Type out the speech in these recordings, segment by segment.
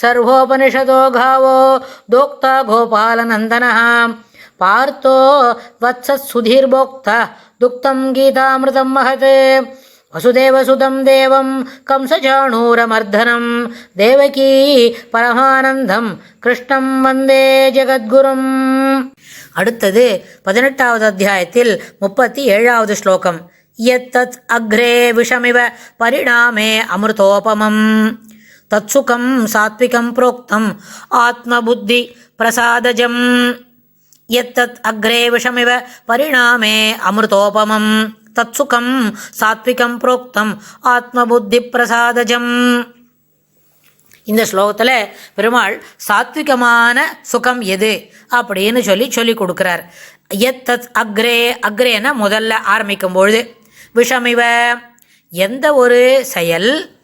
सर्वोपनिषदो गावो दोक्ता गोपालनन्दनः पार्थो वत्सत्सुधीर्भोक्ता दुक्तं गीतामृतं महत् वसुदेवसुतं देवं कंसचाणूरमर्दनं देवकी பரமானந்தம் கிருஷ்ணம் வந்தே ஜெகத்குரும் அடுத்தது பதினெட்டாவது அத்தியாயத்தில் முப்பத்தி ஏழாவது ஸ்லோகம் यत्तत् अग्रे विषमिव தத்சுகம் சாத்விகம் புரோக்தம் ஆத்மபுத்தி பிரசாதஜம் எத்தத் அக்ரே விஷமிவ பரிணாமே அமிர்தோபமம் தத்சுகம் சாத்விகம் புரோக்தம் ஆத்மபுத்தி பிரசாதஜம் இந்த ஸ்லோகத்தில் பெருமாள் சாத்விகமான சுகம் எது? அப்படின்னு சொல்லி சொல்லி கொடுக்குறார். எத்தத் அக்ரே அக்ரேன முதல்ல ஆரம்பிக்கும் பொழுது விஷமிவ எந்த ஒரு செயல்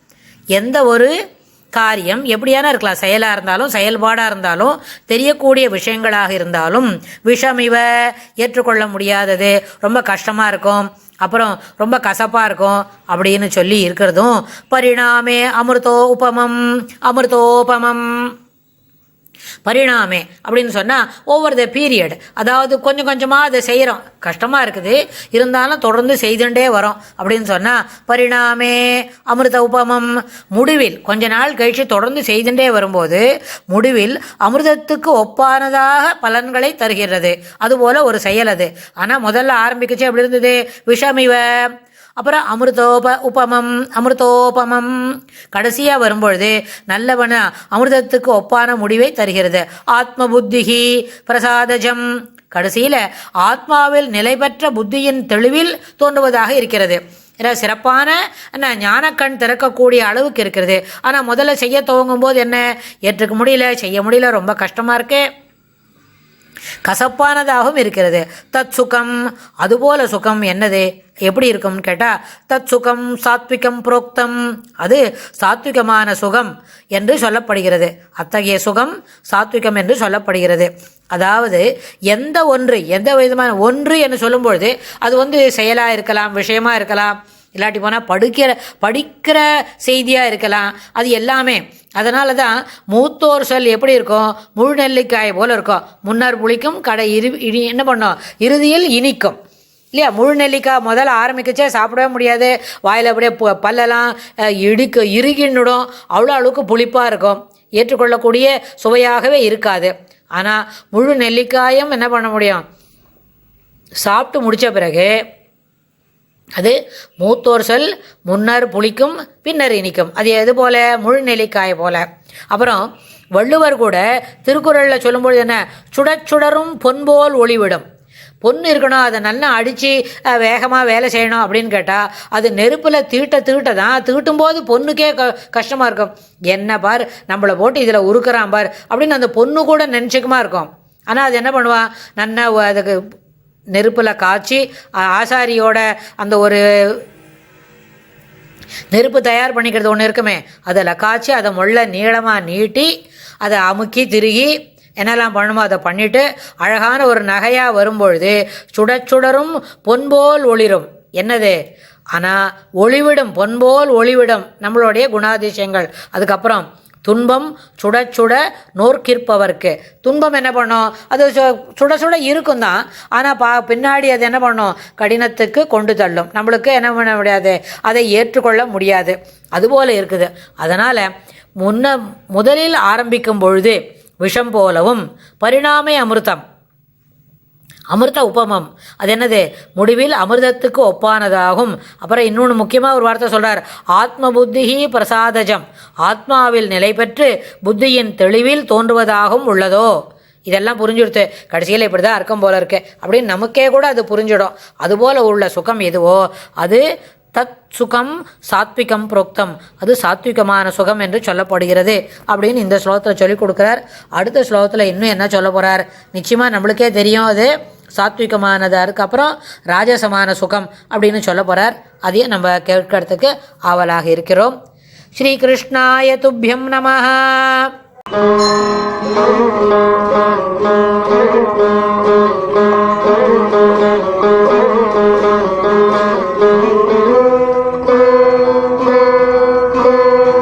எந்த ஒரு காரியம் எப்படியான இருக்கலாம். செயலாக இருந்தாலும் செயல்பாடாக இருந்தாலும் தெரியக்கூடிய விஷயங்களாக இருந்தாலும் விஷமிவ ஏற்றுக்கொள்ள முடியாதது. ரொம்ப கஷ்டமாக இருக்கும். அப்புறம் ரொம்ப கசப்பாக இருக்கும் அப்படின்னு சொல்லி இருக்கிறதும் பரிணாமே அமிர்தோ உபமம் அமிர்தோபமம். பரிணாமே அப்படின்னு சொன்னால் ஓவர் த பீரியட் அதாவது கொஞ்சம் கொஞ்சமாக அதை செய்கிறோம் கஷ்டமாக இருக்குது. இருந்தாலும் தொடர்ந்து செய்துண்டே வரோம். அப்படின்னு சொன்னால் பரிணாமே அமிர்த உபமம். முடிவில் கொஞ்ச நாள் கழித்து தொடர்ந்து செய்துண்டே வரும்போது முடிவில் அமிர்தத்துக்கு ஒப்பானதாக பலன்களை தருகிறது. அதுபோல் ஒரு செயல் அது. ஆனால் முதல்ல ஆரம்பிக்கச்சு அப்படி இருந்தது? விஷமிவ. அப்புறம் அமிர்தோப உபமம் அமிர்தோபமம். கடைசியாக வரும்பொழுது நல்லவன அமிர்தத்துக்கு ஒப்பான முடிவை தருகிறது. ஆத்ம புத்திகி பிரசாதஜம். கடைசியில் ஆத்மாவில் நிலை பெற்ற புத்தியின் தெளிவில் தோன்றுவதாக இருக்கிறது. சிறப்பான என்ன ஞானக்கண் திறக்கக்கூடிய அளவுக்கு இருக்கிறது. ஆனால் முதல்ல செய்ய துவங்கும் போது என்ன? ஏற்றுக்க முடியல செய்ய முடியல ரொம்ப கஷ்டமாக இருக்குது கசப்பானதாகவும் இருக்கிறது. தத் சுகம் அதுபோல சுகம் என்னது? எப்படி இருக்கும்னு கேட்டால் தத் சுகம் சாத்விகம் புரோக்தம். அது சாத்விகமான சுகம் என்று சொல்லப்படுகிறது. அத்தகைய சுகம் சாத்விகம் என்று சொல்லப்படுகிறது. அதாவது எந்த ஒன்று எந்த விதமான ஒன்று என்று சொல்லும்பொழுது அது வந்து செயலாக இருக்கலாம் விஷயமாக இருக்கலாம். இல்லாட்டி போனால் படிக்கிற படிக்கிற செய்தியாக இருக்கலாம். அது எல்லாமே. அதனால தான் மூத்தோர் சொல் எப்படி இருக்கும் முழு நெல்லிக்காய் போல் இருக்கும் முன்னர் புளிக்கும் கடை இரு இனி என்ன பண்ணும்? இறுதியில் இனிக்கும். இல்லையா? முழு நெல்லிக்காய் முதல்ல ஆரம்பிக்கச்சே சாப்பிடவே முடியாது. வாயில் அப்படியே பல்லெல்லாம் இடிக்க இறுகின்னுடும். அவ்வளோ அளவுக்கு புளிப்பாக இருக்கும். ஏற்றுக்கொள்ளக்கூடிய சுவையாகவே இருக்காது. ஆனால் முழு நெல்லிக்காயும் என்ன பண்ண முடியும்? சாப்பிட்டு முடித்த பிறகு அது மூத்தோர் சொல் முன்னர் புளிக்கும் பின்னர் இனிக்கும். அது எது போல? முழுநெல்லிக்காய் போல. அப்புறம் வள்ளுவர் கூட திருக்குறளில் சொல்லும்பொழுது என்ன? சுடச்சுடரும் பொன்போல் ஒளிவிடும். பொண்ணு இருக்கணும் அதை நல்லா அடித்து வேகமாக வேலை செய்யணும் அப்படின்னு கேட்டால் அது நெருப்பில் தீட்ட தீட்ட தான் தீட்டும் போது பொண்ணுக்கே க கஷ்டமாக இருக்கும். என்ன பார் நம்மளை போட்டு இதில் உருக்குறான் பார் அப்படின்னு அந்த பொண்ணு கூட நினச்சிக்குமா இருக்கும். ஆனால் அது என்ன பண்ணுவான் நல்லா அதுக்கு நெருப்பில் காய்ச்சி ஆசாரியோட அந்த ஒரு நெருப்பு தயார் பண்ணிக்கிறது ஒன்று இருக்குமே அதில் காய்ச்சி அதை முள்ள நீளமாக நீட்டி அதை அமுக்கி திருகி என்னெல்லாம் பண்ணுமோ அதை பண்ணிவிட்டு அழகான ஒரு நகையாக வரும்பொழுது சுடச்சுடரும் பொன்போல் ஒளிரும். என்னது? ஆனால் ஒளிவிடும் பொன்போல் ஒளிவிடும் நம்மளுடைய குணாதிசயங்கள். அதுக்கப்புறம் துன்பம் சுட சுட நோர்க்கிற்பவர்க்கு. துன்பம் என்ன பண்ணும்? அது சு- சுட சுட இருக்கும் தான் ஆனால் பா பின்னாடி அது என்ன பண்ணும்? கடினத்துக்கு கொண்டு தள்ளும். நம்மளுக்கு என்ன பண்ண முடியாது? அதை ஏற்றுக்கொள்ள முடியாது. அதுபோல் இருக்குது. அதனால் முன்ன முதலில் ஆரம்பிக்கும் பொழுது விஷம் போலவும் பரிணாமை அமிர்தம். அமிர்த உபமம். அது என்னது? முடிவில் அமிர்தத்துக்கு ஒப்பானதாகும். அப்புறம் இன்னொன்று முக்கியமாக ஒரு வார்த்தை சொல்கிறார் ஆத்ம புத்திஹி பிரசாதஜம். ஆத்மாவில் நிலை பெற்று புத்தியின் தெளிவில் தோன்றுவதாகவும் உள்ளதோ? இதெல்லாம் புரிஞ்சுடுத்து. கடைசியில் இப்படி தான் அர்க்கம் போல இருக்கு. அப்படின்னு நமக்கே கூட அது புரிஞ்சிடும். அதுபோல் உள்ள சுகம் எதுவோ? அது தத் சுகம் சாத்விகம் புரோக்தம். அது சாத்விகமான சுகம் என்று சொல்லப்படுகிறது. அப்படின்னு இந்த ஸ்லோகத்தில் சொல்லிக் கொடுக்குறார். அடுத்த ஸ்லோகத்தில் இன்னும் என்ன சொல்ல போகிறார் நிச்சயமாக நம்மளுக்கே தெரியும் அது. சாத்விகமானது அப்புறம் ராஜசமான சுகம் அப்படின்னு சொல்ல போகிறார் அதையும் நம்ம கேட்கறதுக்கு ஆவலாக இருக்கிறோம் ஸ்ரீகிருஷ்ணாய துப்பியம் நம